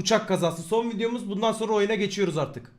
uçak kazası. Son videomuz. Bundan sonra oyuna geçiyoruz artık.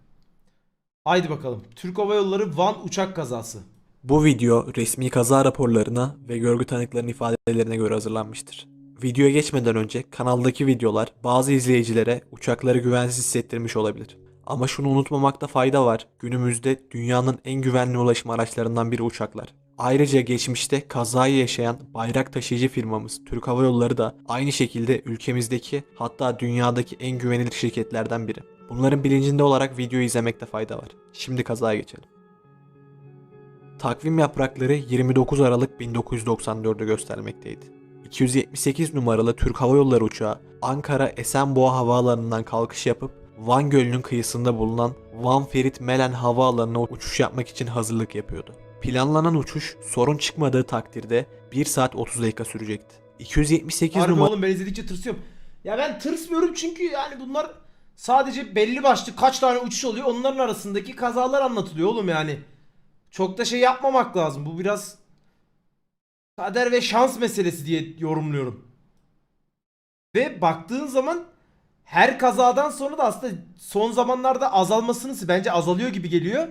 Haydi bakalım. Türk Hava Yolları Van uçak kazası. Bu video resmi kaza raporlarına ve görgü tanıklarının ifadelerine göre hazırlanmıştır. Videoya geçmeden önce kanaldaki videolar bazı izleyicilere uçakları güvensiz hissettirmiş olabilir. Ama şunu unutmamakta fayda var. Günümüzde dünyanın en güvenli ulaşım araçlarından biri uçaklar. Ayrıca geçmişte kazayı yaşayan bayrak taşıyıcı firmamız Türk Hava Yolları da aynı şekilde ülkemizdeki hatta dünyadaki en güvenilir şirketlerden biri. Bunların bilincinde olarak videoyu izlemekte fayda var. Şimdi kazaya geçelim. Takvim yaprakları 29 Aralık 1994'ü göstermekteydi. 278 numaralı Türk Hava Yolları uçağı Ankara Esenboğa Havaalanı'ndan kalkış yapıp Van Gölü'nün kıyısında bulunan Van Ferit Melen Havaalanı'na uçuş yapmak için hazırlık yapıyordu. Planlanan uçuş sorun çıkmadığı takdirde 1 saat 30 dakika sürecekti. 278 Harbi numaralı oğlum ben izledikçe tırsıyorum. Ya ben tırsmıyorum çünkü yani bunlar sadece belli başlı kaç tane uçuş oluyor onların arasındaki kazalar anlatılıyor oğlum yani. Çok da şey yapmamak lazım. Bu biraz kader ve şans meselesi diye yorumluyorum. Ve baktığın zaman her kazadan sonra da aslında son zamanlarda azalmasını bence azalıyor gibi geliyor.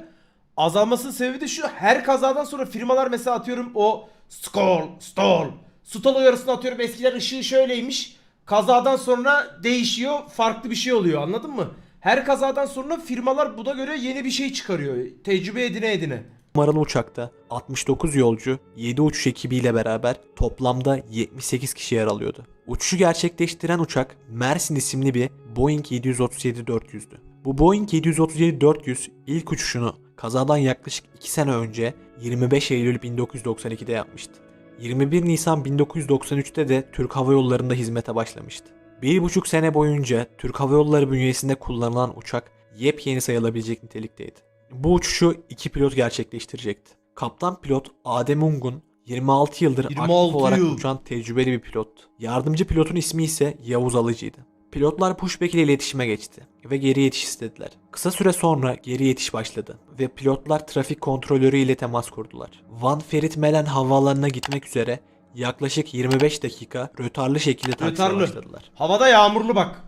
Azalmasının sebebi de şu her kazadan sonra firmalar mesela atıyorum o stall, stall, stall uyarısını atıyorum eskiden ışığı şöyleymiş. Kazadan sonra değişiyor farklı bir şey oluyor anladın mı? Her kazadan sonra firmalar buna göre yeni bir şey çıkarıyor. Tecrübe edine edine. numaralı uçakta 69 yolcu 7 uçuş ekibiyle beraber toplamda 78 kişi yer alıyordu. Uçuşu gerçekleştiren uçak Mersin isimli bir Boeing 737-400'dü. Bu Boeing 737-400 ilk uçuşunu kazadan yaklaşık 2 sene önce 25 Eylül 1992'de yapmıştı. 21 Nisan 1993'te de Türk Hava Yolları'nda hizmete başlamıştı. Bir buçuk sene boyunca Türk Hava Yolları bünyesinde kullanılan uçak yepyeni sayılabilecek nitelikteydi. Bu uçuşu iki pilot gerçekleştirecekti. Kaptan pilot Adem Ungun 26 yıldır 26 aktif olarak yıl. uçan tecrübeli bir pilot. Yardımcı pilotun ismi ise Yavuz Alıcı'ydı. Pilotlar pushback ile iletişime geçti ve geri yetiş istediler. Kısa süre sonra geri yetiş başladı ve pilotlar trafik kontrolörü ile temas kurdular. Van Ferit Melen havaalanına gitmek üzere yaklaşık 25 dakika rötarlı şekilde taksiye Rötarlı. başladılar. Havada yağmurlu bak.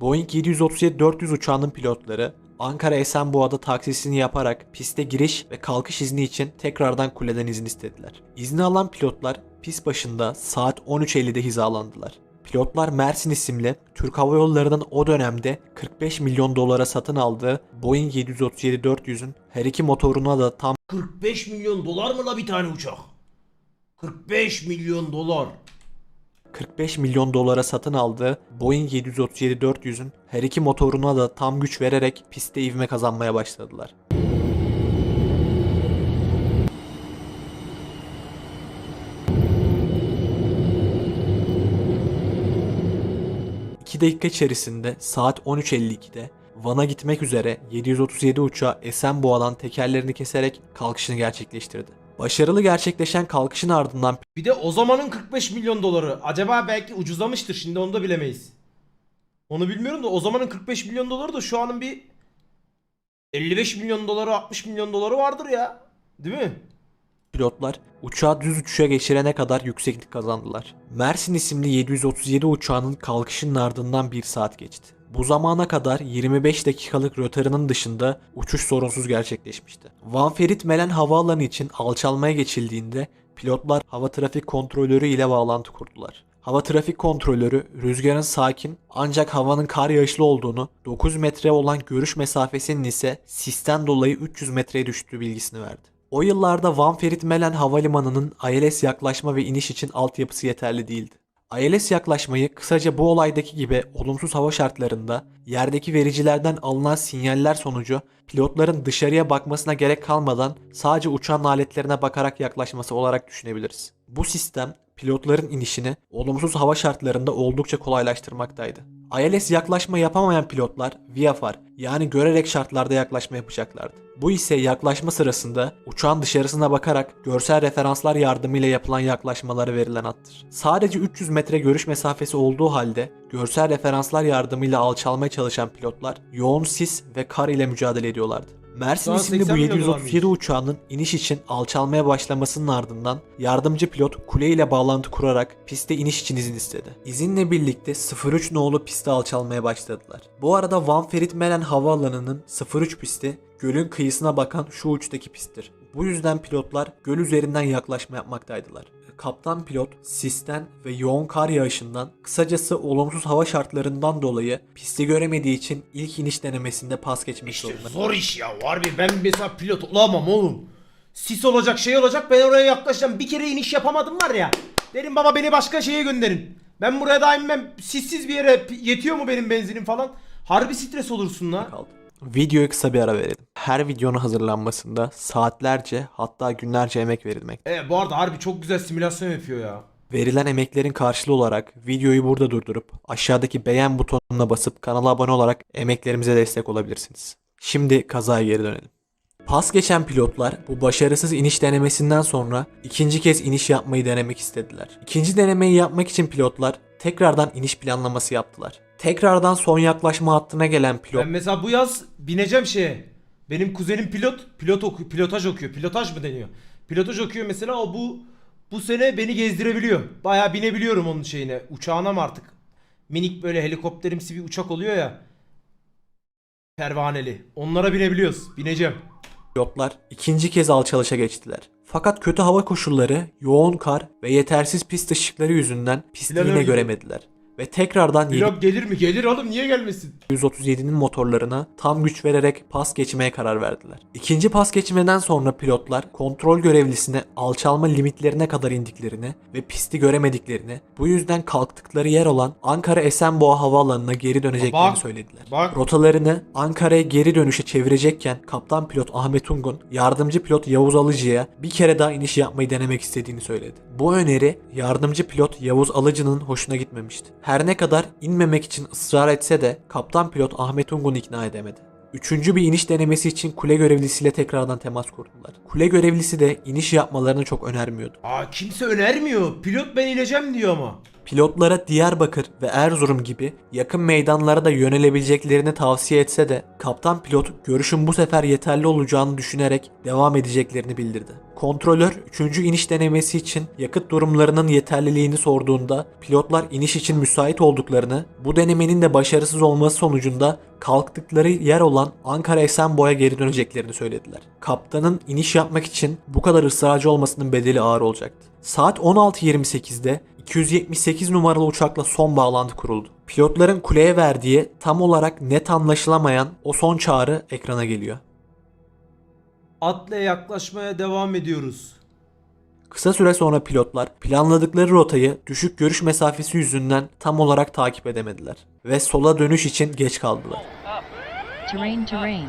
Boeing 737-400 uçağının pilotları Ankara Esenboğa'da taksisini yaparak piste giriş ve kalkış izni için tekrardan kuleden izin istediler. İzni alan pilotlar pist başında saat 13.50'de hizalandılar. Pilotlar Mersin isimli Türk Hava Yolları'nın o dönemde 45 milyon dolara satın aldığı Boeing 737-400'ün her iki motoruna da tam 45 milyon dolar mı la bir tane uçak? 45 milyon dolar. 45 milyon dolara satın aldığı Boeing 737-400'ün her iki motoruna da tam güç vererek pistte ivme kazanmaya başladılar. İki dakika içerisinde saat 13.52'de Van'a gitmek üzere 737 uçağı Esenboğa'dan tekerlerini keserek kalkışını gerçekleştirdi. Başarılı gerçekleşen kalkışın ardından Bir de o zamanın 45 milyon doları. Acaba belki ucuzlamıştır şimdi onu da bilemeyiz. Onu bilmiyorum da o zamanın 45 milyon doları da şu anın bir 55 milyon doları 60 milyon doları vardır ya. Değil mi? Pilotlar uçağı düz uçuşa geçirene kadar yükseklik kazandılar. Mersin isimli 737 uçağının kalkışının ardından bir saat geçti. Bu zamana kadar 25 dakikalık rötarının dışında uçuş sorunsuz gerçekleşmişti. Van Ferit Melen Havaalanı için alçalmaya geçildiğinde pilotlar hava trafik kontrolörü ile bağlantı kurdular. Hava trafik kontrolörü rüzgarın sakin ancak havanın kar yağışlı olduğunu, 9 metre olan görüş mesafesinin ise sisten dolayı 300 metreye düştüğü bilgisini verdi. O yıllarda Van Ferit Melen Havalimanı'nın ILS yaklaşma ve iniş için altyapısı yeterli değildi. ILS yaklaşmayı kısaca bu olaydaki gibi olumsuz hava şartlarında yerdeki vericilerden alınan sinyaller sonucu pilotların dışarıya bakmasına gerek kalmadan sadece uçağın aletlerine bakarak yaklaşması olarak düşünebiliriz. Bu sistem pilotların inişini olumsuz hava şartlarında oldukça kolaylaştırmaktaydı. ILS yaklaşma yapamayan pilotlar VFR yani görerek şartlarda yaklaşma yapacaklardı. Bu ise yaklaşma sırasında uçağın dışarısına bakarak görsel referanslar yardımıyla yapılan yaklaşmalara verilen addır. Sadece 300 metre görüş mesafesi olduğu halde görsel referanslar yardımıyla alçalmaya çalışan pilotlar yoğun sis ve kar ile mücadele ediyorlardı. Mersin isimli bu 80 milyon 737 uçağının iniş için alçalmaya başlamasının ardından yardımcı pilot kule ile bağlantı kurarak piste iniş için izin istedi. İzinle birlikte 03 nolu piste alçalmaya başladılar. Bu arada Van Ferit Melen Havaalanı'nın 03 pisti gölün kıyısına bakan şu uçtaki pisttir. Bu yüzden pilotlar göl üzerinden yaklaşma yapmaktaydılar. Kaptan pilot sisten ve yoğun kar yağışından kısacası olumsuz hava şartlarından dolayı pisti göremediği için ilk iniş denemesinde pas geçmek İşte zorunda. zor iş ya. Harbi ben mesela pilot olamam oğlum. Sis olacak şey olacak ben oraya yaklaşacağım. Bir kere iniş yapamadım var ya. Derim baba beni başka şeye gönderin. Ben buraya daha inmem. Sissiz bir yere yetiyor mu benim benzinim falan. Harbi stres olursun la. kaldı. Videoya kısa bir ara verelim. Her videonun hazırlanmasında saatlerce hatta günlerce emek verilmek. Evet bu arada harbi çok güzel simülasyon yapıyor ya. Verilen emeklerin karşılığı olarak videoyu burada durdurup aşağıdaki beğen butonuna basıp kanala abone olarak emeklerimize destek olabilirsiniz. Şimdi kazaya geri dönelim. Pas geçen pilotlar bu başarısız iniş denemesinden sonra ikinci kez iniş yapmayı denemek istediler. İkinci denemeyi yapmak için pilotlar tekrardan iniş planlaması yaptılar. Tekrardan son yaklaşma hattına gelen pilot Ben mesela bu yaz bineceğim şeye. Benim kuzenim pilot, pilot oku, pilotaj okuyor. Pilotaj mı deniyor? Pilotaj okuyor mesela o bu bu sene beni gezdirebiliyor. Bayağı binebiliyorum onun şeyine. Uçağına mı artık? Minik böyle helikopterimsi bir uçak oluyor ya. Pervaneli. Onlara binebiliyoruz. Bineceğim. pilotlar ikinci kez alçalışa geçtiler. Fakat kötü hava koşulları, yoğun kar ve yetersiz pist ışıkları yüzünden pisti Planör yine gibi. göremediler. Ve tekrardan Pilot gelir mi? Gelir oğlum niye gelmesin? 737'nin motorlarına tam güç vererek pas geçmeye karar verdiler. İkinci pas geçmeden sonra pilotlar kontrol görevlisine alçalma limitlerine kadar indiklerini ve pisti göremediklerini, bu yüzden kalktıkları yer olan Ankara Esenboğa Havaalanı'na geri döneceklerini Bak, söylediler. bak. Rotalarını Ankara'ya geri dönüşe çevirecekken kaptan pilot Ahmet Ungun, yardımcı pilot Yavuz Alıcı'ya bir kere daha iniş yapmayı denemek istediğini söyledi. Bu öneri yardımcı pilot Yavuz Alıcı'nın hoşuna gitmemişti. Her ne kadar inmemek için ısrar etse de kaptan pilot Ahmet Ungun'u ikna edemedi. Üçüncü bir iniş denemesi için kule görevlisiyle tekrardan temas kurdular. Kule görevlisi de iniş yapmalarını çok önermiyordu. Aa kimse önermiyor. Pilot ben ineceğim diyor ama. Pilotlara Diyarbakır ve Erzurum gibi yakın meydanlara da yönelebileceklerini tavsiye etse de kaptan pilot görüşün bu sefer yeterli olacağını düşünerek devam edeceklerini bildirdi. Kontrolör 3. iniş denemesi için yakıt durumlarının yeterliliğini sorduğunda pilotlar iniş için müsait olduklarını, bu denemenin de başarısız olması sonucunda kalktıkları yer olan Ankara Esenboğa'ya geri döneceklerini söylediler. Kaptanın iniş yapmak için bu kadar ısrarcı olmasının bedeli ağır olacaktı. Saat 16.28'de 278 numaralı uçakla son bağlantı kuruldu. Pilotların kuleye verdiği tam olarak net anlaşılamayan o son çağrı ekrana geliyor. Atla yaklaşmaya devam ediyoruz. Kısa süre sonra pilotlar planladıkları rotayı düşük görüş mesafesi yüzünden tam olarak takip edemediler ve sola dönüş için geç kaldılar. Terrain, terrain.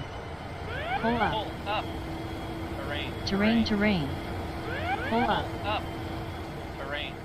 Pull up. Terrain. terrain. Pull up. Up. Terrain. Terrain, terrain.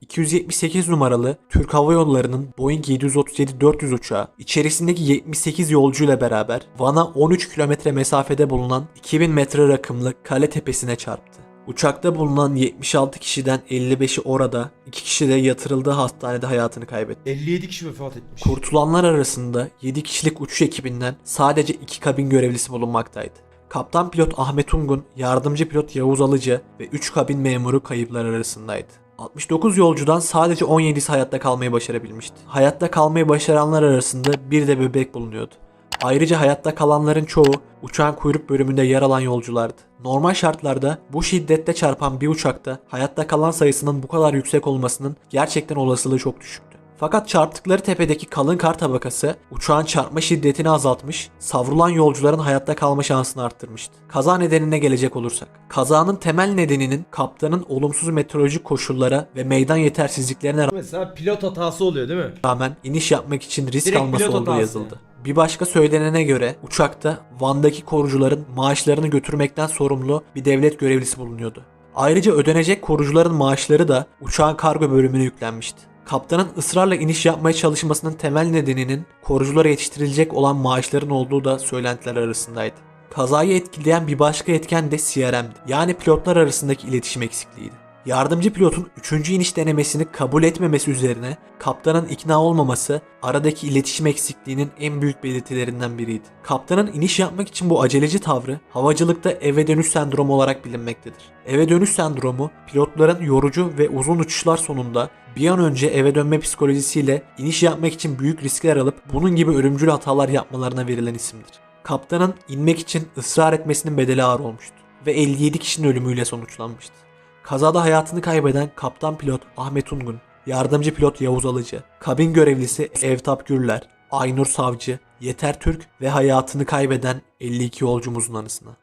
278 numaralı Türk Hava Yolları'nın Boeing 737-400 uçağı içerisindeki 78 yolcuyla beraber Van'a 13 kilometre mesafede bulunan 2000 metre rakımlı kale tepesine çarptı. Uçakta bulunan 76 kişiden 55'i orada, 2 kişi de yatırıldığı hastanede hayatını kaybetti. 57 kişi vefat etmiş. Kurtulanlar arasında 7 kişilik uçuş ekibinden sadece 2 kabin görevlisi bulunmaktaydı. Kaptan pilot Ahmet Ungun, yardımcı pilot Yavuz Alıcı ve 3 kabin memuru kayıplar arasındaydı. 69 yolcudan sadece 17'si hayatta kalmayı başarabilmişti. Hayatta kalmayı başaranlar arasında bir de bebek bulunuyordu. Ayrıca hayatta kalanların çoğu uçağın kuyruk bölümünde yer alan yolculardı. Normal şartlarda bu şiddette çarpan bir uçakta hayatta kalan sayısının bu kadar yüksek olmasının gerçekten olasılığı çok düşüktü. Fakat çarptıkları tepedeki kalın kar tabakası uçağın çarpma şiddetini azaltmış, savrulan yolcuların hayatta kalma şansını arttırmıştı. Kaza nedenine gelecek olursak. Kazanın temel nedeninin kaptanın olumsuz meteorolojik koşullara ve meydan yetersizliklerine Mesela pilot hatası oluyor değil mi? rağmen iniş yapmak için risk Direkt alması pilot olduğu hatası yazıldı. Bir başka söylenene göre uçakta Van'daki korucuların maaşlarını götürmekten sorumlu bir devlet görevlisi bulunuyordu. Ayrıca ödenecek korucuların maaşları da uçağın kargo bölümüne yüklenmişti. Kaptanın ısrarla iniş yapmaya çalışmasının temel nedeninin koruculara yetiştirilecek olan maaşların olduğu da söylentiler arasındaydı. Kazayı etkileyen bir başka etken de CRM'di. Yani pilotlar arasındaki iletişim eksikliğiydi. Yardımcı pilotun 3. iniş denemesini kabul etmemesi üzerine kaptanın ikna olmaması aradaki iletişim eksikliğinin en büyük belirtilerinden biriydi. Kaptanın iniş yapmak için bu aceleci tavrı havacılıkta eve dönüş sendromu olarak bilinmektedir. Eve dönüş sendromu pilotların yorucu ve uzun uçuşlar sonunda bir an önce eve dönme psikolojisiyle iniş yapmak için büyük riskler alıp bunun gibi ölümcül hatalar yapmalarına verilen isimdir. Kaptanın inmek için ısrar etmesinin bedeli ağır olmuştu ve 57 kişinin ölümüyle sonuçlanmıştı. Kazada hayatını kaybeden kaptan pilot Ahmet Ungun, yardımcı pilot Yavuz Alıcı, kabin görevlisi Evtap Gürler, Aynur Savcı, Yeter Türk ve hayatını kaybeden 52 yolcumuzun anısına.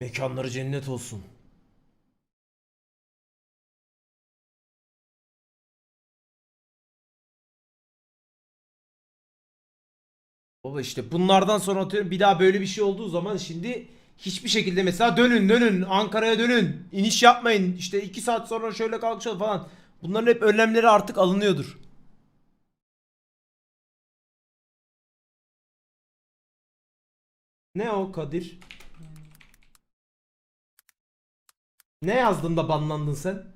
Mekanları cennet olsun. Baba işte bunlardan sonra atıyorum bir daha böyle bir şey olduğu zaman şimdi hiçbir şekilde mesela dönün dönün Ankara'ya dönün iniş yapmayın işte iki saat sonra şöyle kalkışalım falan. Bunların hep önlemleri artık alınıyordur. Ne o Kadir? Ne yazdın da banlandın sen?